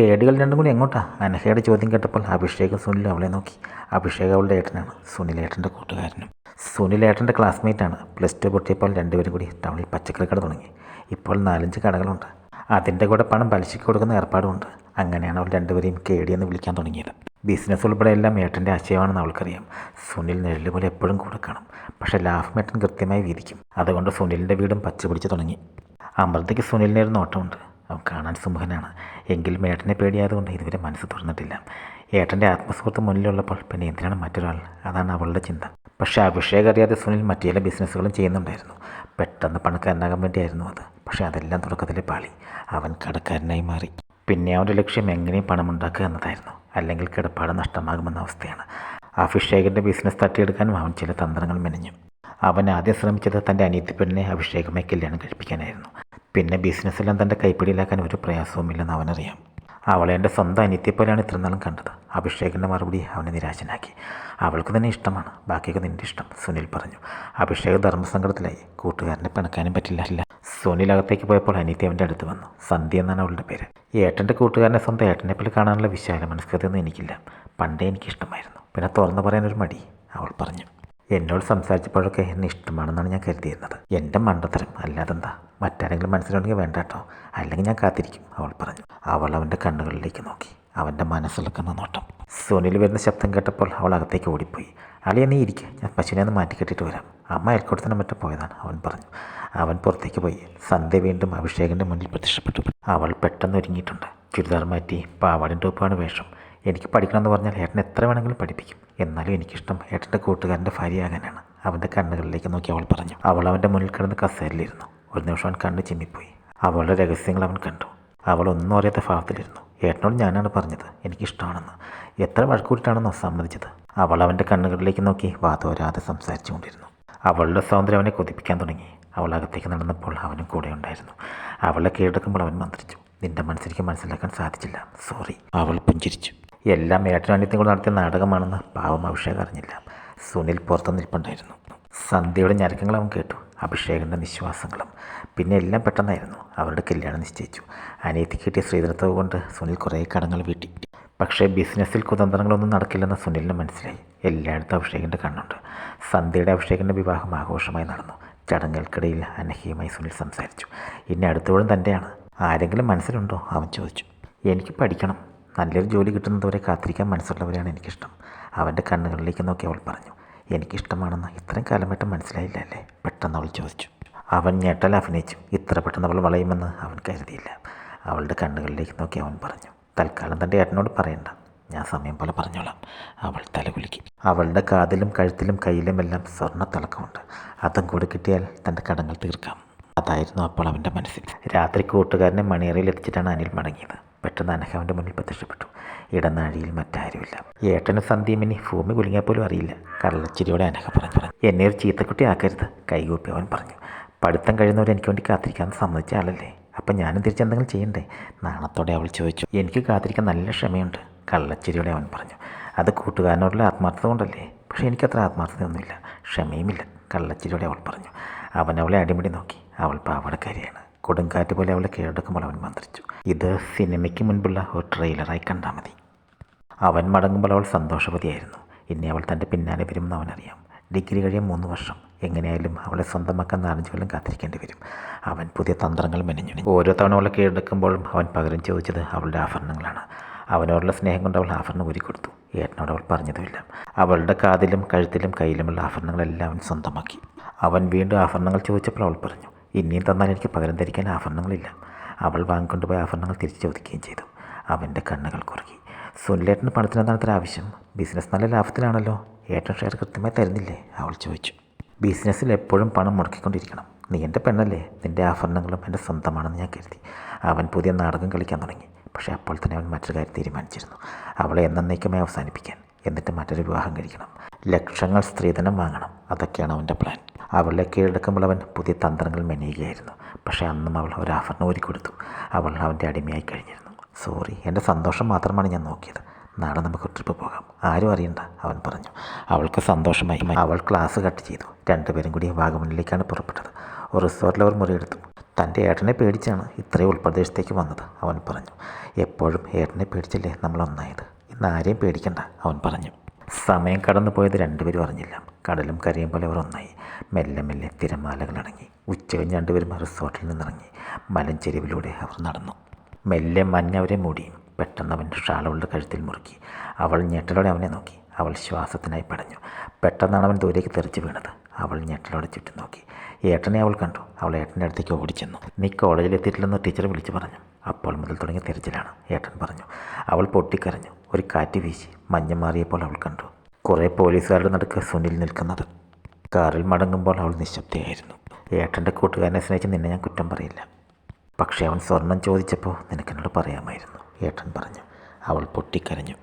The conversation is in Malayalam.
കേടുകൾ രണ്ടും കൂടി എങ്ങോട്ടാ? അനഹയുടെ ചോദ്യം കേട്ടപ്പോൾ അഭിഷേകും സുനിലും അവളെ നോക്കി. അഭിഷേക് അവളുടെ ഏട്ടനാണ് സുനിലേട്ടന്റെ കൂട്ടുകാരനും. സുനിലേട്ടന്റെ ക്ലാസ്മേറ്റാണ് പ്ലസ് ടു പൊട്ടിയപ്പോൾ രണ്ടുപേരും കൂടി ടൗണിൽ പച്ചക്കറി കട തുടങ്ങി. ഇപ്പോൾ നാലഞ്ച് കടകളുണ്ട്. അതിന്റെ കൂടെ പണം പലിശയ്ക്ക് കൊടുക്കുന്ന ഏർപ്പാടുമുണ്ട്. അങ്ങനെയാണ് അവൾ രണ്ടുപേരെയും കേടിയെന്ന് വിളിക്കാൻ തുടങ്ങിയത്. ബിസിനസ് ഉൾപ്പെടെ എല്ലാം ഏട്ടന്റെ ആശയമാണെന്ന് അവൾക്കറിയാം. സുനിൽ നെല്ല് പോലെ എപ്പോഴും കൂടെ കാണും. പക്ഷേ ലാഭം ഏട്ടൻ കൃത്യമായി വീതിക്കും. അതുകൊണ്ട് സുനിലിന്റെ വീടും പച്ച പിടിച്ച് തുടങ്ങി. അമൃതയ്ക്ക് സുനിലിനൊരു നോട്ടമുണ്ട്. അവൻ കാണാൻ സുമുഖനാണ് എങ്കിലും ഏട്ടനെ പേടിയായതുകൊണ്ട് ഇതുവരെ മനസ്സ് തുറന്നിട്ടില്ല. ഏട്ടന്റെ ആത്മസുഹൃത്ത് മുന്നിലുള്ളപ്പോൾ പിന്നെ എന്തിനാണ് മറ്റൊരാൾ? അതാണ് അവളുടെ ചിന്ത. പക്ഷേ അഭിഷേക് അറിയാതെ സുനിൽ മറ്റു ചില ബിസിനസ്സുകളും ചെയ്യുന്നുണ്ടായിരുന്നു. പെട്ടെന്ന് പണക്കാരനാകാൻ വേണ്ടിയായിരുന്നു അത്. പക്ഷേ അതെല്ലാം തുടക്കത്തിലെ പാളി. അവൻ കടക്കാരനായി മാറി. പിന്നെ അവന്റെ ലക്ഷ്യം എങ്ങനെയും പണമുണ്ടാക്കുക എന്നതായിരുന്നു. അല്ലെങ്കിൽ കിടപ്പാട് നഷ്ടമാകുമെന്ന അവസ്ഥയാണ്. അഭിഷേകിന്റെ ബിസിനസ് തട്ടിയെടുക്കാനും അവൻ ചില തന്ത്രങ്ങൾ മെനഞ്ഞു. അവൻ ആദ്യം ശ്രമിച്ചത് തന്റെ അനിയത്തി പെണ്ണിനെ അഭിഷേകമായി കല്യാണം കഴിപ്പിക്കാനായിരുന്നു. പിന്നെ ബിസിനസ്സെല്ലാം തന്റെ കൈപ്പിടിയിലാക്കാൻ ഒരു പ്രയാസവുമില്ലെന്ന് അവനറിയാം. അവളെ എന്റെ സ്വന്തം അനിത്യപ്പോലെയാണ് പോലെയാണ് ഇത്ര നാളും കണ്ടത്. അഭിഷേകിന്റെ മറുപടി അവനെ നിരാശനാക്കി. അവൾക്ക് തന്നെ ഇഷ്ടമാണ്. ബാക്കിയൊക്കെ നിന്റെ ഇഷ്ടം സുനിൽ പറഞ്ഞു. അഭിഷേക് ധർമ്മസങ്കടത്തിലായി. കൂട്ടുകാരനെ പിണക്കാനും പറ്റില്ല സുനിൽ അകത്തേക്ക് പോയപ്പോൾ അനിത്യ അവന്റെ അടുത്ത് വന്നു. സന്ധ്യ എന്നാണ് അവളുടെ പേര്. ഏട്ടന്റെ കൂട്ടുകാരനെ സ്വന്തം ഏട്ടനെ പോലെ കാണാനുള്ള വിശാല മനസ്കൃതിയൊന്നും എനിക്കില്ല. പണ്ടേ എനിക്കിഷ്ടമായിരുന്നു. പിന്നെ തുറന്നു പറയാനൊരു മടി അവൾ പറഞ്ഞു. എന്നോട് സംസാരിച്ചപ്പോഴൊക്കെ എന്നെ ഇഷ്ടമാണെന്നാണ് ഞാൻ കരുതിയിരുന്നത്. എന്റെ മണ്ടത്തരം അല്ലാതെന്താ? മറ്റാരെങ്കിലും മനസ്സിലുണ്ടെങ്കിൽ വേണ്ട കേട്ടോ. അല്ലെങ്കിൽ ഞാൻ കാത്തിരിക്കും അവൾ പറഞ്ഞു. അവൾ അവന്റെ കണ്ണുകളിലേക്ക് നോക്കി. അവന്റെ മനസ്സിളക്കുന്ന നോട്ടം. സുനിൽ വരുന്ന ശബ്ദം കേട്ടപ്പോൾ അവൾ അകത്തേക്ക് ഓടിപ്പോയി. അളിയ നീ ഇരിക്കുക ഞാൻ പശുവിനെ ഒന്ന് മാറ്റി കെട്ടിയിട്ട് വരാം. അമ്മ അയൽക്കൂട്ടത്തിന് മറ്റും പോയതാണ് അവൻ പറഞ്ഞു. അവൻ പുറത്തേക്ക് പോയി. സന്ധ്യ വീണ്ടും അഭിഷേകിന്റെ മുന്നിൽ പ്രത്യക്ഷപ്പെട്ടു. അവൾ പെട്ടെന്ന് ഒരുങ്ങിയിട്ടുണ്ട്. ചുരിദാർ മാറ്റി പാവാടിന്റെ ടോപ്പാണ് വേഷം. എനിക്ക് പഠിക്കണമെന്ന് പറഞ്ഞാൽ ഏട്ടൻ എത്ര വേണമെങ്കിലും പഠിപ്പിക്കും. എന്നാലും എനിക്കിഷ്ടം ഏട്ടന്റെ കൂട്ടുകാരന്റെ ഭാര്യയാകാനാണ് അവന്റെ കണ്ണുകളിലേക്ക് നോക്കി അവൾ പറഞ്ഞു. അവൾ അവന്റെ മുന്നിൽ കിടന്ന് കസേരയിലിരുന്നു. ഒരു നിമിഷം അവൻ കണ്ണ് ചിമ്മിപ്പോയി. അവളുടെ രഹസ്യങ്ങൾ അവൻ കണ്ടു. അവൾ ഒന്നും അറിയാത്ത ഭാവത്തിലിരുന്നു. ഏട്ടനോട് ഞാനാണ് പറഞ്ഞത്. എനിക്കിഷ്ടമാണെന്ന്. എത്ര വഴക്കൂട്ടിട്ടാണെന്നോ സമ്മതിച്ചത്. അവൾ അവന്റെ കണ്ണുകളിലേക്ക് നോക്കി വാതോരാതെ സംസാരിച്ചു കൊണ്ടിരുന്നു അവളുടെ സൗന്ദര്യം അവനെ കൊതിപ്പിക്കാൻ തുടങ്ങി. അവൾ അകത്തേക്ക് നടന്നപ്പോൾ അവനും കൂടെ ഉണ്ടായിരുന്നു. അവളെ കീഴടക്കുമ്പോൾ അവൻ മന്ത്രിച്ചു. നിന്റെ മനസ്സിലേക്ക് മനസ്സിലാക്കാൻ സാധിച്ചില്ല. സോറി. അവൾ പുഞ്ചിരിച്ചു. എല്ലാം ഏട്ടനാനിത്യങ്ങൾ കൂടെ നടത്തിയ നാടകമാണെന്ന് പാവം അഭിഷേക് അറിഞ്ഞില്ല. സുനിൽ പുറത്തു നിൽപ്പുണ്ടായിരുന്നു സന്ധ്യയുടെ ഞരക്കങ്ങൾ അവൻ കേട്ടു. അഭിഷേകിന്റെ നിശ്വാസങ്ങളും. പിന്നെ എല്ലാം പെട്ടെന്നായിരുന്നു. അവരുടെ കല്യാണം നിശ്ചയിച്ചു. അനിയത്തി കിട്ടിയ ശ്രീധരത്വം കൊണ്ട് സുനിൽ കുറേ കടങ്ങൾ വീട്ടി. പക്ഷേ ബിസിനസ്സിൽ കുതന്ത്രങ്ങളൊന്നും നടക്കില്ലെന്ന് സുനിലിന് മനസ്സിലായി. എല്ലായിടത്തും അഭിഷേകിന്റെ കണ്ണുണ്ട്. സന്ധ്യയുടെ അഭിഷേകിന്റെ വിവാഹം ആഘോഷമായി നടന്നു. ചടങ്ങുകൾക്കിടയിൽ അനഹ്യമായി സുനിൽ സംസാരിച്ചു. ഇനി അടുത്തോളം തന്റെയാണ് ആരെങ്കിലും മനസ്സിലുണ്ടോ? അവൻ ചോദിച്ചു. എനിക്ക് പഠിക്കണം. നല്ലൊരു ജോലി കിട്ടുന്നതുവരെ കാത്തിരിക്കാൻ മനസ്സുള്ളവരെയാണ് എനിക്കിഷ്ടം. അവന്റെ കണ്ണുകളിലേക്ക് നോക്കി അവൾ പറഞ്ഞു എനിക്കിഷ്ടമാണെന്ന് ഇത്രയും കാലമായിട്ട് മനസ്സിലായില്ല അല്ലേ? പെട്ടെന്ന് അവൾ ചോദിച്ചു. അവൻ ഞെട്ടൽ അഭിനയിച്ചു. ഇത്ര പെട്ടെന്ന് അവൾ വളയുമെന്ന് അവൻ കരുതിയില്ല. അവളുടെ കണ്ണുകളിലേക്ക് നോക്കി അവൻ പറഞ്ഞു തൽക്കാലം തന്റെ ഏട്ടനോട് പറയണ്ട. ഞാൻ സമയം പോലെ പറഞ്ഞോളാം. അവൾ തലകുലുക്കി. അവളുടെ കാതിലും കഴുത്തിലും കയ്യിലുമെല്ലാം സ്വർണ തിളക്കമുണ്ട്. അതും കൂടെ കിട്ടിയാൽ തന്റെ കടങ്ങൾ തീർക്കാം. അതായിരുന്നു അപ്പോൾ അവന്റെ മനസ്സിൽ. രാത്രി കൂട്ടുകാരനെ മണിയറയിൽ എത്തിച്ചിട്ടാണ് അനിൽ മടങ്ങിയത്. പെട്ടെന്ന് അനഹാവിന്റെ മുന്നിൽ പ്രത്യക്ഷപ്പെട്ടു. ഇടനാഴിയിൽ മറ്റാരുമില്ല. ഏട്ടന് സന്ധ്യമിനി ഭൂമി കുലുങ്ങിയാൽ പോലും അറിയില്ല. കള്ളച്ചിരിയോടെ അനഹ പറഞ്ഞു പറഞ്ഞു. എന്നെ ഒരു ചീത്തക്കുട്ടി ആക്കരുത് കൈകൂപ്പി അവൻ പറഞ്ഞു. പഠിത്തം കഴിയുന്നവർ എനിക്ക് വേണ്ടി കാത്തിരിക്കാൻ സമ്മതിച്ച ആളല്ലേ? അപ്പം ഞാനും തിരിച്ചെന്തെങ്കിലും ചെയ്യണ്ടേ? നാണത്തോടെ അവൾ ചോദിച്ചു. എനിക്ക് കാത്തിരിക്കാൻ നല്ല ക്ഷമയുണ്ട് കള്ളച്ചിരിയോടെ അവൻ പറഞ്ഞു. അത് കൂട്ടുകാരനോടുള്ള ആത്മാർത്ഥത കൊണ്ടല്ലേ? പക്ഷേ എനിക്കത്ര ആത്മാർത്ഥതയൊന്നുമില്ല. ക്ഷമയുമില്ല കള്ളച്ചിരിയോടെ അവൾ പറഞ്ഞു. അവൻ അവളെ അടിമുടി നോക്കി. അവൾ പാവടക്കാരിയാണ്. കൊടുങ്കാറ്റ് പോലെ അവളെ കീഴടക്കുമ്പോൾ അവൻ മന്ത്രിച്ചു. ഇത് സിനിമയ്ക്ക് മുൻപുള്ള ഒരു ട്രെയിലറായി കണ്ടാൽ മതി. അവൻ മടങ്ങുമ്പോൾ അവൾ സന്തോഷവതിയായിരുന്നു. ഇനി അവൾ തന്റെ പിന്നാലെ വരുമെന്ന് അവനറിയാം. ഡിഗ്രി കഴിയാൻ മൂന്ന് വർഷം. എങ്ങനെയായാലും അവളെ സ്വന്തമാക്കാൻ നാലഞ്ച് കൊല്ലം കാത്തിരിക്കേണ്ടി വരും. അവൻ പുതിയ തന്ത്രങ്ങൾ മെനഞ്ഞു ഓരോ തവണ അവളെ കീഴടക്കുമ്പോഴും അവൻ പകരം ചോദിച്ചത് അവളുടെ ആഭരണങ്ങളാണ്. അവനോടുള്ള സ്നേഹം കൊണ്ട് അവൾ ആഭരണം കൊടുത്തു. ഏട്ടനോട് അവൾ പറഞ്ഞതുമില്ല. അവളുടെ കാതിലും കഴുത്തിലും കയ്യിലുമുള്ള ആഭരണങ്ങളെല്ലാം അവൻ സ്വന്തമാക്കി. അവൻ വീണ്ടും ആഭരണങ്ങൾ ചോദിച്ചപ്പോൾ അവൾ പറഞ്ഞു ഇനിയും തന്നാൽ എനിക്ക് പകരം ധരിക്കാൻ ആഭരണങ്ങളില്ല. അവൾ വാങ്ങിക്കൊണ്ടുപോയ ആഭരണങ്ങൾ തിരിച്ചു ചോദിക്കുകയും ചെയ്തു. അവന്റെ കണ്ണുകൾ കുറുകി. സുനിലേട്ടന് പണത്തിന് എന്താണ് അത്ര ആവശ്യം. ബിസിനസ് നല്ല ലാഭത്തിലാണല്ലോ. ഏട്ടൻ ഷെയർ കൃത്യമായി തരുന്നില്ലേ? അവൾ ചോദിച്ചു. ബിസിനസ്സിൽ എപ്പോഴും പണം മുടക്കിക്കൊണ്ടിരിക്കണം. നീ എന്റെ പെണ്ണല്ലേ? നിന്റെ ആഭരണങ്ങളും എന്റെ സ്വന്തമാണെന്ന് ഞാൻ കരുതി. അവൻ പുതിയ നാടകം കളിക്കാൻ തുടങ്ങി. പക്ഷേ അപ്പോൾ തന്നെ അവൻ മറ്റൊരു കാര്യം തീരുമാനിച്ചിരുന്നു. അവളെ എന്നേക്കുമായി അവസാനിപ്പിക്കാൻ. എന്നിട്ട് മറ്റൊരു വിവാഹം കഴിക്കണം. ലക്ഷങ്ങൾ സ്ത്രീധനം വാങ്ങണം. അതൊക്കെയാണ് അവന്റെ പ്ലാൻ അവളെ കീഴടക്കുമ്പോൾ അവൻ പുതിയ തന്ത്രങ്ങൾ മെനയുകയായിരുന്നു. പക്ഷേ അന്നും അവൾ ഒരു ആഫറിന് ഒരുക്കി കൊടുത്തു അവൾ അവന്റെ അടിമയായി കഴിഞ്ഞിരുന്നു. സോറി എന്റെ സന്തോഷം മാത്രമാണ് ഞാൻ നോക്കിയത്. നാളെ നമുക്ക് ട്രിപ്പ് പോകാം. ആരും അറിയണ്ട അവൻ പറഞ്ഞു. അവൾക്ക് സന്തോഷമായി. അവൾ ക്ലാസ് കട്ട് ചെയ്തു. രണ്ടുപേരും കൂടി വാഗമണിലേക്കാണ് പുറപ്പെട്ടത്. റിസോർട്ടിൽ അവർ മുറിയെടുത്തു. തന്റെ ഏട്ടനെ പേടിച്ചാണ് ഇത്രയും ഉൾപ്രദേശത്തേക്ക് വന്നത് അവൻ പറഞ്ഞു. എപ്പോഴും ഏട്ടനെ പേടിച്ചല്ലേ നമ്മൾ ഒന്നായത്? ആരെയും പേടിക്കണ്ട അവൻ പറഞ്ഞു. സമയം കടന്നു പോയത് രണ്ടുപേരും അറിഞ്ഞില്ല. കടലും കരയും പോലെ അവർ ഒന്നായി. മെല്ലെ മെല്ലെ തിരമാലകൾ അടങ്ങി. ഉച്ച കഴിഞ്ഞ് രണ്ടുപേരും റിസോർട്ടിൽ നിന്നിറങ്ങി. മലഞ്ചെരിവിലൂടെ അവർ നടന്നു. മെല്ലെ മഞ്ഞ അവരെ മൂടി. പെട്ടെന്ന് അവൻ ഷാളുകളുടെ കഴുത്തിൽ മുറുക്കി. അവൾ ഞെട്ടലോടെ അവനെ നോക്കി. അവൾ ശ്വാസത്തിനായി പടഞ്ഞു. പെട്ടെന്നാണ് അവൻ ദൂരേക്ക് തെറിച്ച് വീണത്. അവൾ ഞെട്ടലോടെ ചുറ്റും നോക്കി. ഏട്ടനെ അവൾ കണ്ടു. അവൾ ഏട്ടന്റെ അടുത്തേക്ക് ഓടിച്ചെന്നു നീ കോളേജിൽ എത്തിയിട്ടില്ലെന്ന് ടീച്ചർ വിളിച്ചു പറഞ്ഞു. അപ്പോൾ മുതൽ തുടങ്ങിയ തിരച്ചിലാണ് ഏട്ടൻ പറഞ്ഞു. അവൾ പൊട്ടിക്കരഞ്ഞു. ഒരു കാറ്റ് വീശി മഞ്ഞ മാറിയപ്പോൾ അവൾ കണ്ടു. കുറേ പോലീസുകാരുടെ നടുക്ക് സുനിൽ നിൽക്കുന്നത്. കാറിൽ മടങ്ങുമ്പോൾ അവൾ നിശബ്ദയായിരുന്നു. ഏട്ടന്റെ കൂട്ടുകാരനെ സ്നേഹിച്ച് നിന്നെ ഞാൻ കുറ്റം പറയില്ല. പക്ഷേ അവൻ സ്വർണം ചോദിച്ചപ്പോൾ നിനക്കെന്നോട് പറയാമായിരുന്നു. ഏട്ടൻ പറഞ്ഞു അവൾ പൊട്ടിക്കരഞ്ഞു.